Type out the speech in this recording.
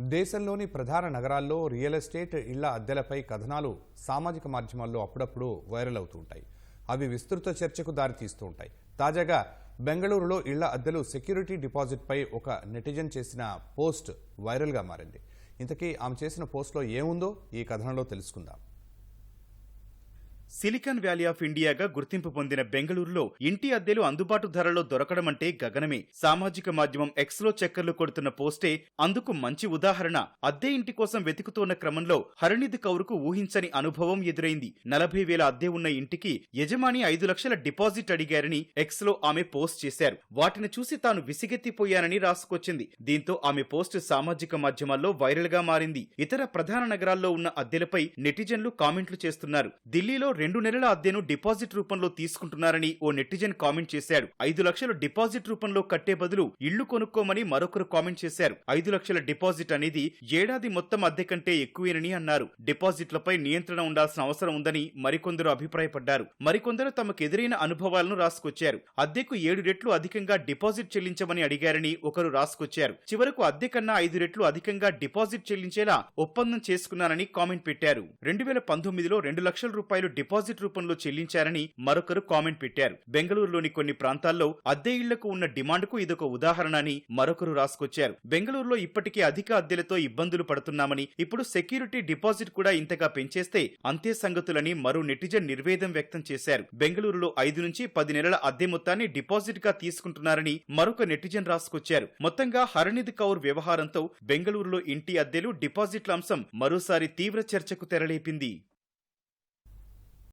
దేశంలోని ప్రధాన నగరాల్లో రియల్ ఎస్టేట్ ఇళ్ళ అద్దెలపై కథనాలు సామాజిక మాధ్యమాల్లో అప్పుడప్పుడు వైరల్ అవుతూ ఉంటాయి అవి విస్తృత చర్చకు దారితీస్తూ ఉంటాయి తాజాగా బెంగళూరులో ఇళ్ళ అద్దెలు సెక్యూరిటీ డిపాజిట్పై ఒక నెటిజన్ చేసిన పోస్ట్ వైరల్గా మారింది. ఇంతకీ ఆమె చేసిన పోస్ట్లో ఏముందో ఈ కథనంలో తెలుసుకుందాం. సిలికాన్ వ్యాలీ ఆఫ్ ఇండియాగా గుర్తింపు పొందిన బెంగళూరులో ఇంటి అద్దెలు అందుబాటు ధరలో దొరకడం అంటే గగనమే. సామాజిక మాధ్యమం ఎక్స్లో చక్కర్లు కొడుతున్న పోస్టే అందుకు మంచి ఉదాహరణ. అద్దె ఇంటి కోసం వెతుకుతున్న క్రమంలో హరినిధి కౌరుకు ఊహించని అనుభవం ఎదురైంది. నలభై వేల అద్దె ఉన్న ఇంటికి యజమాని ఐదు లక్షల డిపాజిట్ అడిగారని ఎక్స్లో ఆమె పోస్ట్ చేశారు. వాటిని చూసి తాను విసిగెత్తిపోయానని రాసుకొచ్చింది. దీంతో ఆమె పోస్ట్ సామాజిక మాధ్యమాల్లో వైరల్గా మారింది. ఇతర ప్రధాన నగరాల్లో ఉన్న అద్దెలపై నెటిజన్లు కామెంట్లు చేస్తున్నారు. ఢిల్లీలో రెండు నెలల అద్దెను డిపాజిట్ రూపంలో తీసుకుంటున్నారని ఓ నెటిజన్ కామెంట్ చేశాడు. ఐదు లక్షలు డిపాజిట్ రూపంలో కట్టే బదులు ఇళ్ళు కొనుక్కోమని మరొకరు కామెంట్ చేశారు. ఐదు లక్షల డిపాజిట్ అనేది ఏడాది మొత్తం అద్దె కంటే ఎక్కువేనని అన్నారు. డిపాజిట్లపై నియంత్రణ ఉండాల్సిన అవసరం ఉందని మరికొందరు అభిప్రాయపడ్డారు. మరికొందరు తమకు ఎదురైన అనుభవాలను రాసుకొచ్చారు. అద్దెకు ఏడు రెట్లు అధికంగా డిపాజిట్ చెల్లించమని అడిగారని ఒకరు రాసుకొచ్చారు. చివరకు అద్దె కన్నా ఐదు రెట్లు అధికంగా డిపాజిట్ చెల్లించేలా ఒప్పందం చేసుకున్నానని కామెంట్ పెట్టారు. రెండు వేల పంతొమ్మిదిలో రెండు లక్షల రూపాయలు డిపాజిట్ డిపాజిట్ రూపంలో చెల్లించారని మరొకరు కామెంట్ పెట్టారు. బెంగళూరులోని కొన్ని ప్రాంతాల్లో అద్దె ఇళ్ళకు ఉన్న డిమాండ్కు ఇదొక ఉదాహరణ అని మరొకరు రాసుకొచ్చారు. బెంగళూరులో ఇప్పటికే అధిక అద్దెలతో ఇబ్బందులు పడుతున్నామని ఇప్పుడు సెక్యూరిటీ డిపాజిట్ కూడా ఇంతగా పెంచేస్తే అంతే సంగతులని మరో నెటిజన్ నిర్వేదం వ్యక్తం చేశారు. బెంగళూరులో ఐదు నుంచి పది నెలల అద్దె మొత్తాన్ని డిపాజిట్గా తీసుకుంటున్నారని మరొక నెటిజన్ రాసుకొచ్చారు. మొత్తంగా హరణిధ్ కౌర్ వ్యవహారంతో బెంగళూరులో ఇంటి అద్దెలు డిపాజిట్ల అంశం మరోసారి తీవ్ర చర్చకు తెరలేపింది.